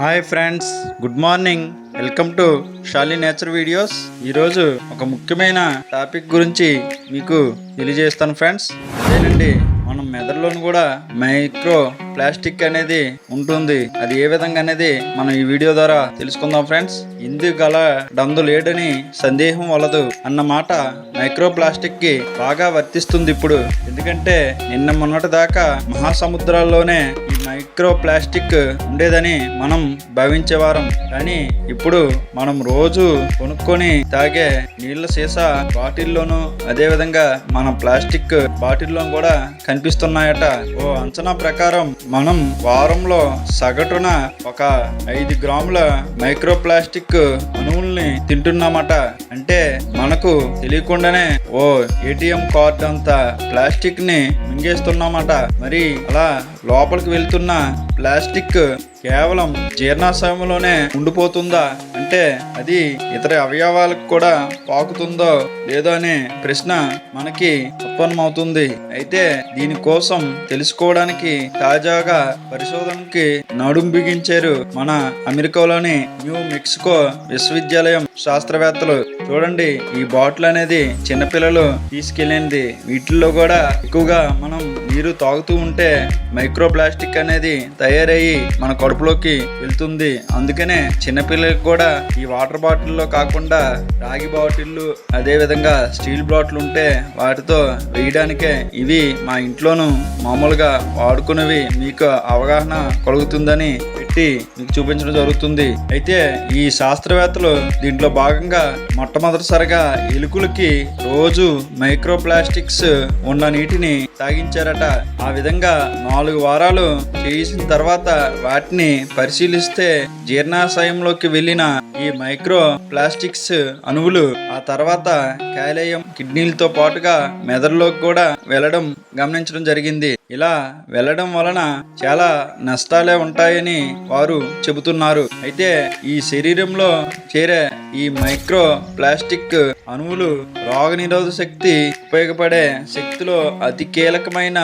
Hi friends good morning. Welcome to Shali nature videos. ఈరోజు ఒక ముఖ్యమైన టాపిక్ గురించి మీకు తెలియజేస్తాను ఫ్రెండ్స్. అదేనండి మనం మెదడులోని కూడా మైక్రో ప్లాస్టిక్ అనేది ఉంటుంది. అది ఏ విధంగా అనేది మనం ఈ వీడియో ద్వారా తెలుసుకుందాం ఫ్రెండ్స్. ఇందుకు గల డందు లేడని సందేహం వలదు అన్న మాట మైక్రో ప్లాస్టిక్కి బాగా వర్తిస్తుంది ఇప్పుడు. ఎందుకంటే నిన్న మొన్నటి దాకా మహాసముద్రాల్లోనే ఈ మైక్రో ప్లాస్టిక్ ఉండేదని మనం భావించేవారం. కానీ ఇప్పుడు మనం రోజు కొనుక్కొని తాగే నీళ్ళ సీసా బాటిల్లోనూ అదే విధంగా మన ప్లాస్టిక్ బాటిల్లో కూడా కనిపిస్తున్నాయట. ఓ అంచనా ప్రకారం మనం వారంలో సగటున ఒక ఐదు గ్రాముల మైక్రో ప్లాస్టిక్ అణువుల్ని తింటున్నామట. అంటే మనకు తెలియకుండానే ఓ ఏటీఎం కార్డ్ అంత ప్లాస్టిక్ని మింగేస్తున్నామట. మరి అలా లోపలికి వెళ్తున్న ప్లాస్టిక్ కేవలం జీర్ణాశయంలోనే ఉండిపోతుందా? అంటే అది ఇతర అవయవాలకు కూడా పాకుతుందో లేదో అనే ప్రశ్న మనకి ఉత్పన్నమవుతుంది. అయితే దీనికోసం తెలుసుకోవడానికి తాజాగా పరిశోధనకి నడుం బిగించారు మన అమెరికాలోని న్యూ మెక్సికో విశ్వవిద్యాలయం శాస్త్రవేత్తలు. చూడండి ఈ బాటిల్ అనేది చిన్నపిల్లలు తీసుకెళ్ళింది. వీటిల్లో కూడా ఎక్కువగా మనం నీరు తాగుతూ ఉంటే మైక్రో ప్లాస్టిక్ అనేది తయారయ్యి మన కడుపులోకి వెళ్తుంది. అందుకనే చిన్నపిల్లలకు కూడా ఈ వాటర్ బాటిల్లో కాకుండా రాగి బాటిళ్ళు అదే విధంగా స్టీల్ బాటిల్ ఉంటే వాటితో వేయడానికే. ఇవి మా ఇంట్లోనూ మామూలుగా వాడుకునేవి మీకు అవగాహన కలుగుతుందని పెట్టి మీకు చూపించడం జరుగుతుంది. అయితే ఈ శాస్త్రవేత్తలు దీంట్లో భాగంగా మొట్టమొదటిసారిగా ఎలుకలకి రోజు మైక్రో ప్లాస్టిక్స్ ఉన్న నీటిని తాగించారట. ఆ విధంగా నాలుగు వారాలు చేసిన తర్వాత వాటిని పరిశీలిస్తే జీర్ణాశయంలోకి వెళ్ళిన ఈ మైక్రో ప్లాస్టిక్స్ అణువులు ఆ తర్వాత కాలేయం కిడ్నీలతో పాటుగా మెదడు మెదడులోకి కూడా వెళ్ళడం గమనించడం జరిగింది. ఇలా వెళ్ళడం వలన చాలా నష్టాలే ఉంటాయని వారు చెబుతున్నారు. అయితే ఈ శరీరంలో చేరే ఈ మైక్రో ప్లాస్టిక్ అణువులు రోగనిరోధక శక్తి ఉపయోగపడే శక్తిలో అతి కీలకమైన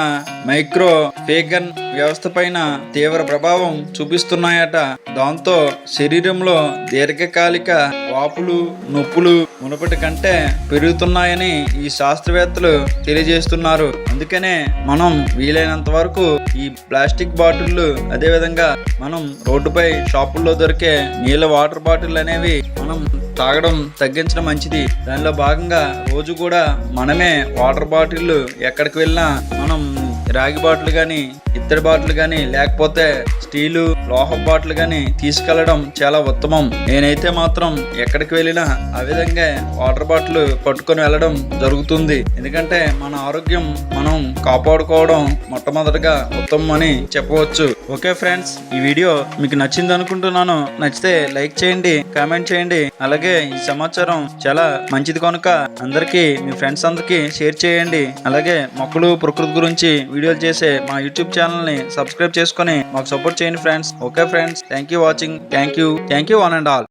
మైక్రో ఫేగన్ వ్యవస్థ పైన తీవ్ర ప్రభావం చూపిస్తున్నాయట. దాంతో శరీరంలో దీర్ఘకాలిక వాపులు నొప్పులు మునుపటి కంటే పెరుగుతున్నాయని ఈ శాస్త్రవేత్తలు తెలియజేస్తున్నారు. అందుకనే మనం వీలైనంత వరకు ఈ ప్లాస్టిక్ బాటిళ్ళు అదేవిధంగా మనం రోడ్డుపై షాపుల్లో దొరికే నీళ్ళ వాటర్ బాటిల్ అనేవి మనం తాగడం తగ్గించడం మంచిది. దానిలో భాగంగా రోజు కూడా మనమే వాటర్ బాటిల్ ఎక్కడికి వెళ్ళినా మనం రాగి బాటిల్ కానీ ఇత్తడి బాటిల్ కానీ లేకపోతే స్టీలు లోహ బాటిల్ కానీ తీసుకెళ్ళడం చాలా ఉత్తమం. నేనైతే మాత్రం ఎక్కడికి వెళ్ళినా ఆ విధంగా వాటర్ బాటిల్ పట్టుకొని వెళ్ళడం జరుగుతుంది. ఎందుకంటే మన ఆరోగ్యం మనం కాపాడుకోవడం మొట్టమొదటిగా ఉత్తమం అని చెప్పవచ్చు. ఓకే ఫ్రెండ్స్ ఈ వీడియో మీకు నచ్చింది అనుకుంటున్నాను. నచ్చితే లైక్ చేయండి కామెంట్ చేయండి. అలాగే ఈ సమాచారం చాలా మంచిది కనుక అందరికీ మీ ఫ్రెండ్స్ అందరికీ షేర్ చేయండి. అలాగే మొక్కలు ప్రకృతి గురించి వీడియోలు చేసే మా యూట్యూబ్ ఛానల్ ఛానల్ని సబ్స్క్రైబ్ చేసుకొని మాకు సపోర్ట్ చేయండి friends. Okay friends. Thank you watching. Thank you thank you one and all.